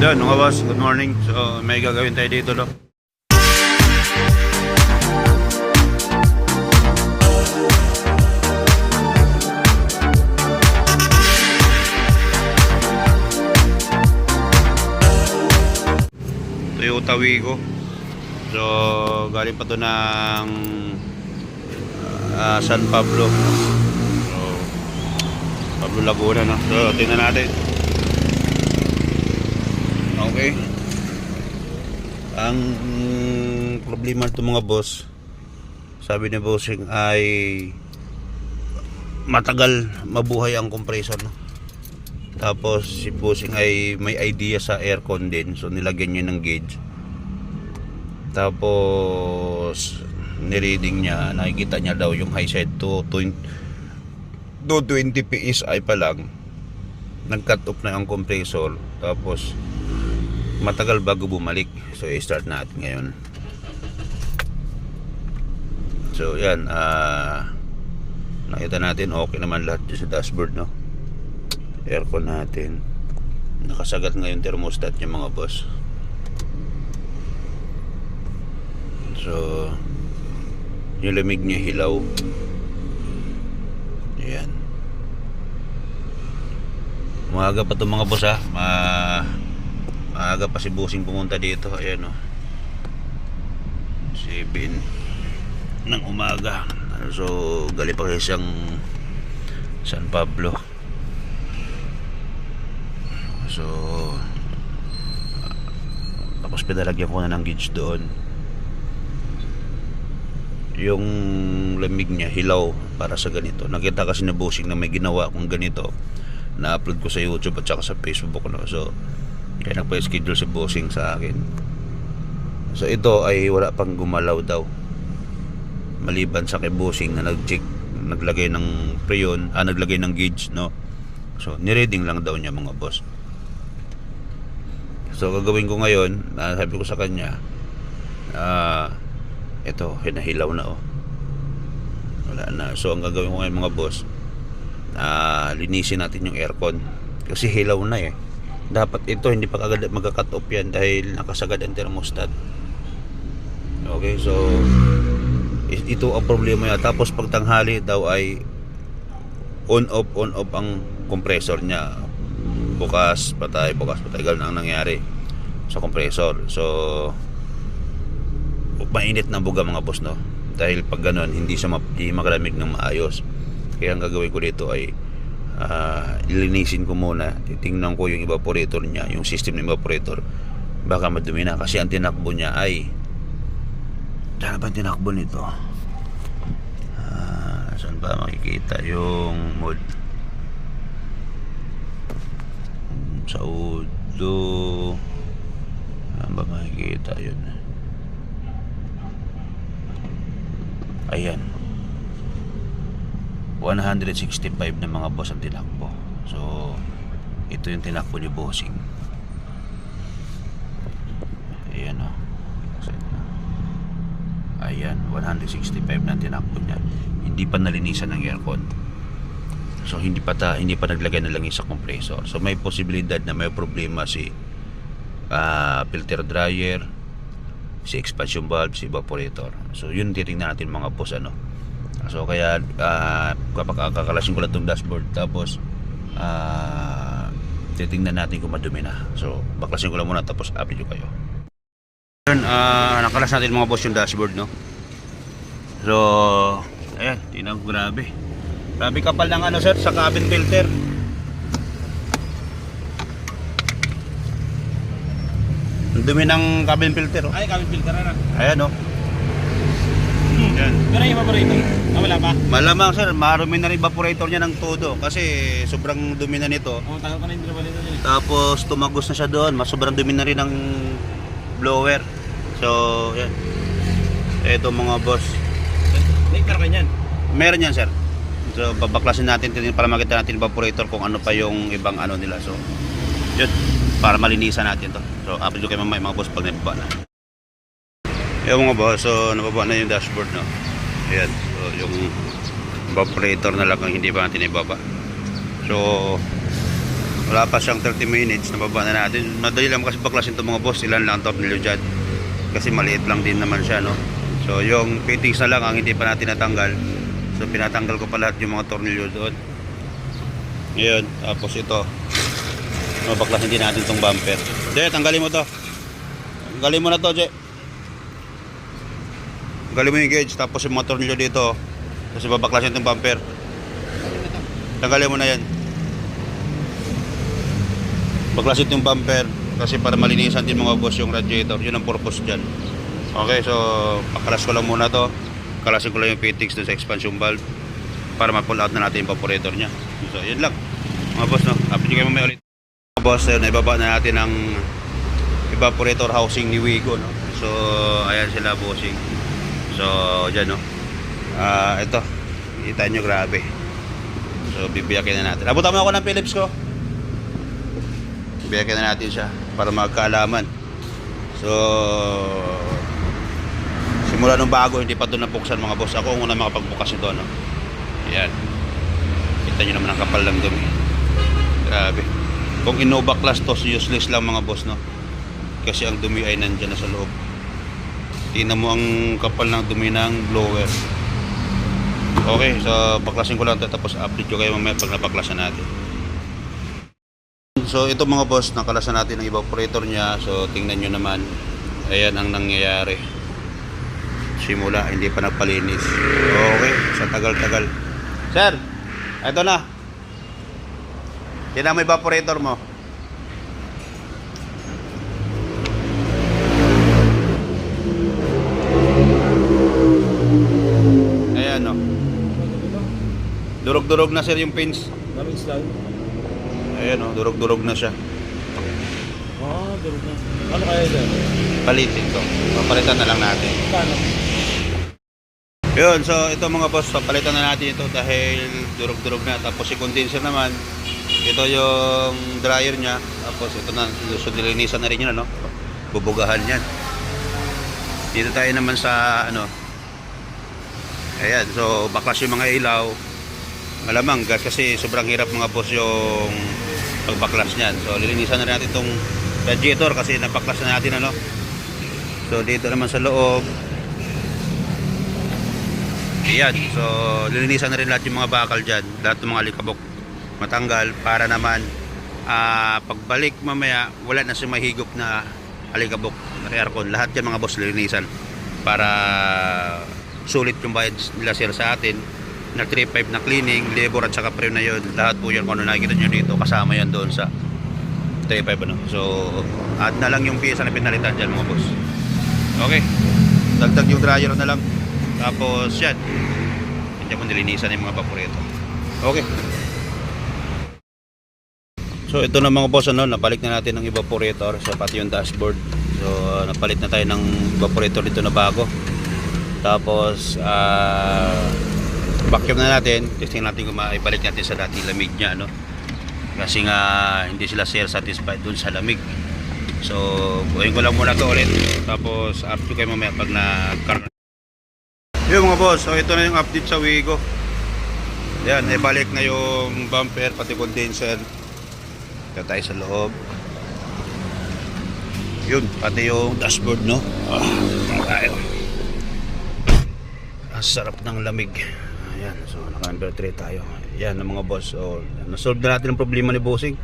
Yan mga boss, good morning. So may gagawin tayo dito no. Toyota Wigo. So galing pa to ng ah, San Pablo. So Pablo Laguna no. So tingnan natin. Okay. Ang problema nito mga boss, sabi ni bossing ay matagal mabuhay ang compressor. Tapos si bossing ay may idea sa aircon din. So nilagyan niya ng gauge. Tapos nireading niya, nakikita niya daw yung high side to 20, to 20 PSI pa lang. Nag-cut off na ang compressor. Tapos matagal bago bumalik. So, i-start natin ngayon. So, yan. ah nakita natin, okay naman lahat sa dashboard, no? Aircon natin. Nakasagat ngayon thermostat yung mga boss. So, yung lamig niya hilaw. Yan. Umaga pa to mga boss ha. Ma Maaga pa si Busing pumunta dito. Ayan o. 7 ng umaga. So, gali pa kayo siyang San Pablo. So, tapos pinalagyan ko na ng gauge doon. Yung lamig niya, hilaw para sa ganito. Nakita kasi na Busing na may ginawa kong ganito. Na-upload ko sa YouTube at saka sa Facebook. No? So, kaya nagpa-schedule si bossing sa akin. So ito ay wala pang gumalaw daw. Maliban sa kay bossing na nag-check, naglagay ng preyon, ah, naglagay ng gauge, no? So nireading lang daw niya mga boss. So gagawin ko ngayon, ah, sabi ko sa kanya, ah, ito, hinahilaw na oh. Wala na. So ang gagawin ko ngayon mga boss, ah, linisin natin yung aircon. Kasi hilaw na eh dapat ito hindi pa agad magka-cut off yan dahil nakasagad ang thermostat. Okay so ito ang problema niya. Tapos pag tanghali daw ay on off on off ang compressor niya. Bukas patay bukas patay ganun ang nangyari sa compressor. So mainit na buga mga boss no? Dahil pag ganun hindi siya makalamig ng maayos. Kaya ang gagawin ko dito ay uh, ilinisin ko muna. Titingnan ko yung evaporator niya yung system ng evaporator. Baka madumi na kasi ang tinakbo niya ay saan ba tinakbo nito? Uh, saan ba makikita yung mode sa udo saan ba makikita yun ayan 165 na mga boss ang tinakbo. So, ito yung tinakbo ni Bossing. Ayan o. Ayan, 165 na tinakbo niya. Hindi pa nalinisan ng aircon. So, hindi pa, ta, hindi pa naglagay ng langis sa compressor. So, may posibilidad na may problema si ah, filter dryer, si expansion valve, si evaporator. So, yun titingnan natin mga boss ano So kaya uh, kapag kakalasin ko lang itong dashboard tapos uh, titingnan natin kung madumi na. So baklasin ko lang muna tapos update ko kayo. Yun, uh, nakalas natin mga boss yung dashboard no. So ayan, tingnan ko grabe. Grabe kapal ng ano sir sa cabin filter. Ang dumi ng cabin filter oh. Ay, kami filter na. Ayan oh. Yan. Pero yung evaporator, ah, wala pa. Malamang sir, marumi na rin evaporator niya ng todo kasi sobrang dumi na nito. Oh, tagal pa na yung evaporator niya. Tapos tumagos na siya doon, mas sobrang dumi na rin ng blower. So, yan. Ito mga boss. Later ka niyan. Meron yan sir. So, babaklasin natin tin- para makita natin evaporator kung ano pa yung ibang ano nila. So, yun. Para malinisan natin to. So, update ko kayo mamaya mga boss pag nababa na. Yung mga boss, so nababa na yung dashboard no. Ayan. So, yung evaporator na lang ang hindi pa natin ibaba. So, Wala pa siyang 30 minutes, nababa na natin. Madali lang kasi baklasin itong mga boss, ilan lang ang tornilyo dyan. Kasi maliit lang din naman siya, no? So, yung fittings na lang ang hindi pa natin natanggal. So, pinatanggal ko pa lahat yung mga tornilyo doon. Ngayon, tapos ito. Mabaklasin din natin itong bumper. Je, tanggalin mo to. Tanggalin mo na to, Je. Tanggalin mo yung gauge, tapos yung mga tornilyo dito. Kasi babaklasin itong bumper. Tanggalin mo na yan. Baklasin yung bumper kasi para malinisan din mga boss yung radiator. Yun ang purpose dyan. Okay, so pakalas ko lang muna to. Kalasin ko lang yung fittings dun sa expansion valve para ma-pull out na natin yung evaporator niya. So, yun lang. Mga boss, no? Update kayo mamaya ulit. Mga boss, eh, naibaba na natin ang evaporator housing ni Wigo, no? So, ayan sila bossing. So, dyan, no? Ah, ito. Kita nyo, grabe. So, bibiyakin na natin. Abutan mo ako ng Philips ko. Biyakin na natin siya para magkaalaman. So, simula nung bago, hindi pa doon nabuksan mga boss. Ako ang una makapagbukas ito, no? Yan. Kita nyo naman ang kapal ng dumi. Grabe. Kung Innova class to, useless lang mga boss, no? Kasi ang dumi ay nandyan na sa loob. Tingnan mo ang kapal ng dumi ng blower. Okay, so baklasin ko lang ito tapos update ko kayo mamaya pag nabaklasan natin. So ito mga boss, nakalasan natin ang evaporator niya. So tingnan nyo naman. Ayan ang nangyayari. Simula, hindi pa nagpalinis. Okay, sa tagal-tagal. Sir, ito na. Tingnan mo evaporator mo. Durog-durog na sir yung pins. Daming slide. Ayan o, durog-durog na siya. Ah, durog na. Ano kaya dyan? Palitin to. Papalitan na lang natin. Paano? Yun, so ito mga boss, papalitan na natin ito dahil durog-durog na. Tapos si condenser naman, ito yung dryer niya. Tapos ito na, so nilinisan na rin yun, ano? Bubugahan yan. Dito tayo naman sa, ano, ayan, so baklas yung mga ilaw. Malamang, kasi sobrang hirap mga boss yung pagbaklas niyan. So lilinisan na natin itong radiator kasi napaklas na natin, ano? So dito naman sa loob, Ayan, so lilinisan na rin lahat yung mga bakal dyan, lahat ng mga likabok matanggal para naman ah, pagbalik mamaya wala na si mahigop na alikabok na aircon. Lahat yan mga boss lilinisan para sulit yung bayad nila sir sa atin na 3.5 na cleaning, labor at saka pre na yun. Lahat po yan kung ano nakikita nyo dito kasama yan doon sa 3.5 ano. So add na lang yung piyesa na pinalitan dyan mga boss. Okay. Dagdag yung dryer na lang. Tapos yan. Hindi ko nilinisan yung mga evaporator. Okay. So ito na mga boss ano, napalik na natin ng evaporator sa pati yung dashboard. So napalit na tayo ng evaporator dito na bago. Tapos ah vacuum na natin. Testing natin kung maibalik natin sa dating lamig niya ano. Kasi nga hindi sila sir satisfied dun sa lamig. So gawin ko lang muna to ulit. Tapos to kayo mamaya pag nagkaroon yun mga boss, so ito na yung update sa Wigo. Yan, ibalik na yung bumper, pati condenser. Ito tayo sa loob. Yun, pati yung dashboard, no? Ah, tayo. Ang sarap ng lamig. Ayan, so naka-number 3 tayo. Yan ang mga boss. So, nasolve na natin ang problema ni Bossing.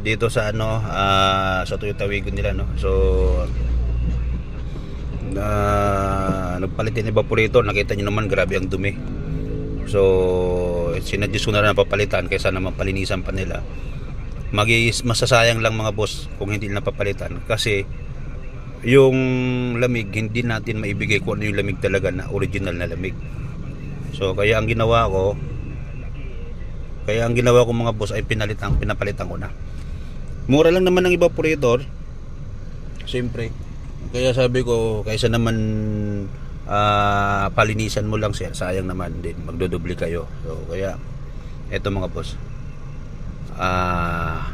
Dito sa ano, ah, sa Toyota Wigo nila, no? So, na nagpalit din evaporator nakita nyo naman grabe ang dumi so sinadjust ko na rin papalitan kaysa naman palinisan pa nila magigis masasayang lang mga boss kung hindi na papalitan kasi yung lamig hindi natin maibigay kung ano yung lamig talaga na original na lamig so kaya ang ginawa ko kaya ang ginawa ko mga boss ay pinalitan pinapalitan ko na mura lang naman ng evaporator siyempre kaya sabi ko, kaysa naman ah, palinisan mo lang siya, sayang naman din, magdodobli kayo. So, kaya, eto mga boss, ah,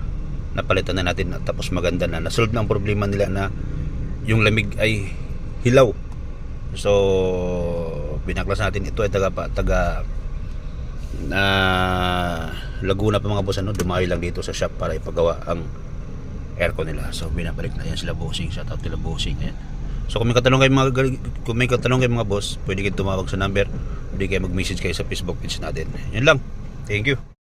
napalitan na natin, tapos maganda na. Nasolve na ang problema nila na yung lamig ay hilaw. So, binaklas natin ito ay taga, taga na Laguna pa mga boss ano, dumayo lang dito sa shop para ipagawa ang aircon nila. So binabalik na yan sila bossing. Shout out nila bossing. Ayan. So kung may katanong kayo mga kung may katanong kayo mga boss, pwede kayo tumawag sa number, pwede kayo mag-message kayo sa Facebook page natin. Yan lang. Thank you.